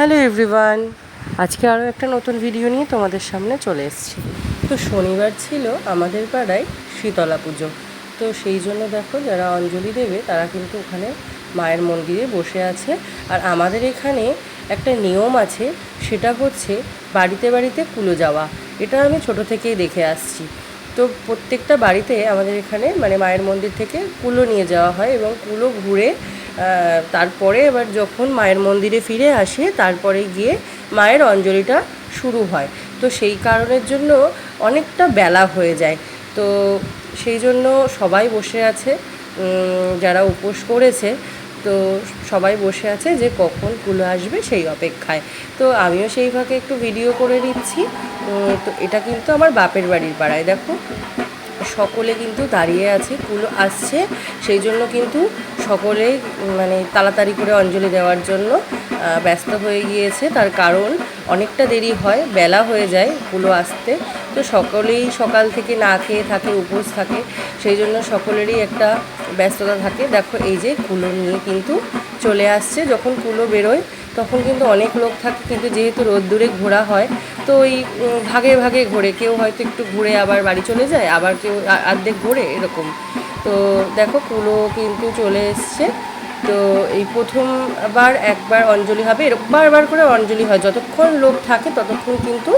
Hello everyone, আজকে আরও একটা নতুন ভিডিও নিয়ে তোমাদের সামনে চলে এসেছি। তো শনিবার ছিল আমাদের পাড়ায় শীতলা পুজো। তো সেই জন্য দেখো যারা অঞ্জলি দেবে তারা কিন্তু ওখানে মায়ের মন্দিরে বসে আছে। আর আমাদের এখানে একটা নিয়ম আছে, সেটা হচ্ছে বাড়িতে বাড়িতে কুলো যাওয়া। এটা আমি ছোট থেকেই দেখে আসছি। তো প্রত্যেকটা বাড়িতে আমাদের এখানে মানে মায়ের মন্দির থেকে কুলো নিয়ে যাওয়া হয় এবং কুলো ঘুরে তারপরে এবার যখন মায়ের মন্দিরে ফিরে আসে, তারপরে গিয়ে মায়ের অঞ্জলিটা শুরু হয়। তো সেই কারণের জন্য অনেকটা বেলা হয়ে যায়। তো সেই জন্য সবাই বসে আছে যারা উপোস করেছে, তো সবাই বসে আছে যে কখন কুলো আসবে সেই অপেক্ষায়। তো আমিও সেই ফাঁকে একটু ভিডিও করে নিচ্ছি। তো এটা কিন্তু আমার বাপের বাড়ির পাড়ায়। দেখো, সকলে কিন্তু দাঁড়িয়ে আছে, কুলো আসছে। সেই জন্য কিন্তু সকলেই মানে তাড়াতাড়ি করে অঞ্জলি দেওয়ার জন্য ব্যস্ত হয়ে গিয়েছে। তার কারণ, অনেকটা দেরি হয়, বেলা হয়ে যায় কুলো আসতে। তো সকলেই সকাল থেকে না খেয়ে থাকে, উপোস থাকে, সেই জন্য সকলেরই একটা ব্যস্ততা থাকে। দেখো, এই যে কুলো নিয়ে কিন্তু চলে আসছে। যখন কুলো বেরোয়, তখন কিন্তু অনেক লোক থাকে, কিন্তু যেহেতু রোদ্দুরে ঘোরা হয়, তো ওই ভাগে ভাগে ঘোরে। কেউ হয়তো একটু ঘুরে আবার বাড়ি চলে যায়, আবার কেউ অর্ধেক ঘোরে, এরকম। তো দেখো কুলো কিন্তু চলে এসছে। তো এই প্রথমবার একবার অঞ্জলি হবে। এরকম বারবার করে অঞ্জলি হয়। যতক্ষণ লোক থাকে ততক্ষণ কিন্তু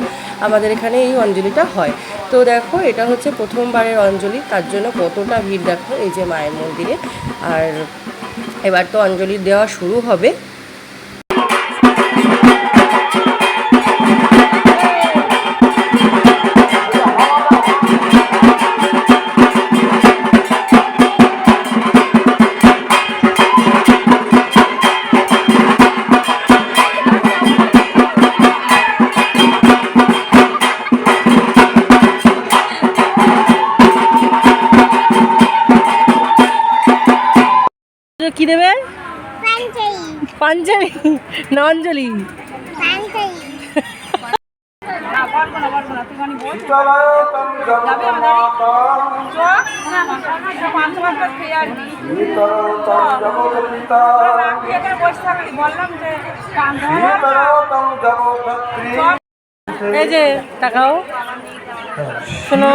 আমাদের এখানে এই অঞ্জলিটা হয়। তো দেখো এটা হচ্ছে প্রথমবারের অঞ্জলি। তার জন্য কতটা ভিড় দেখো এই যে মায়ের মন্দিরে। আর এবার তো অঞ্জলি দেওয়া শুরু হবে। কি দেবে? পাঞ্জাবি। না অঞ্জলি এই যে তাকাও শোনো।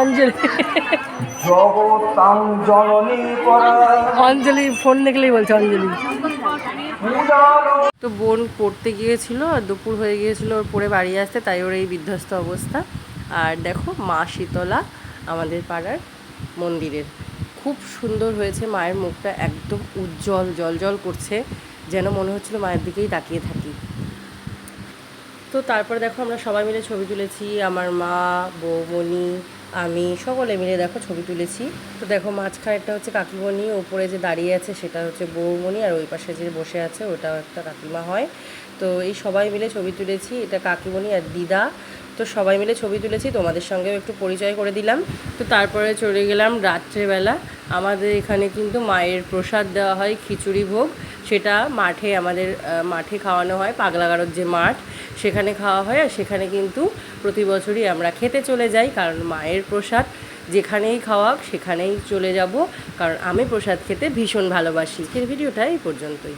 অঞ্জলি। অঞ্জলি ফোন দেখলেই বলছে অঞ্জলি। তো বোন পড়তে গিয়েছিল আর দুপুর হয়ে গিয়েছিল ওর পড়ে বাড়ি আসতে তাই ওর এই বিধ্বস্ত অবস্থা। আর দেখো মা শীতলা আমাদের পাড়ার মন্দিরের। খুব সুন্দর হয়েছে মায়ের মুখটা একদম উজ্জ্বল জল করছে যেন মনে হচ্ছিল মায়ের দিকেই তাকিয়ে থাকি। তো তারপর দেখো আমরা সবাই মিলে ছবি তুলেছি আমার মা বৌমণি আমি সকলে মিলে দেখো ছবি তুলেছি। তো দেখো মাঝখানেরটা হচ্ছে কাকিমণি, ওপরে যে দাঁড়িয়ে আছে সেটা হচ্ছে বৌমণি আর ওই পাশে যে বসে আছে ওটাও একটা কাকিমা হয়। তো এই সবাই মিলে ছবি তুলেছি, এটা কাকিমণি আর দিদা। তো সবাই মিলে ছবি তুলেছি, তোমাদের সঙ্গেও একটু পরিচয় করে দিলাম। তো তারপরে চলে গেলাম রাত্রেবেলা। আমাদের এখানে কিন্তু মায়ের প্রসাদ দেওয়া হয়, খিচুড়ি ভোগ। সেটা মাঠে আমাদের মাঠে খাওয়ানো হয় পাগলাগারোর যে মাঠ, সেখানে খাওয়া হয়। আর সেখানে কিন্তু প্রতি বছরই আমরা খেতে চলে যাই, কারণ মায়ের প্রসাদ যেখানেই খাওয়াক, সেখানেই চলে যাব। কারণ আমি প্রসাদ খেতে ভীষণ ভালোবাসি। আজকের ভিডিওটা এই পর্যন্তই।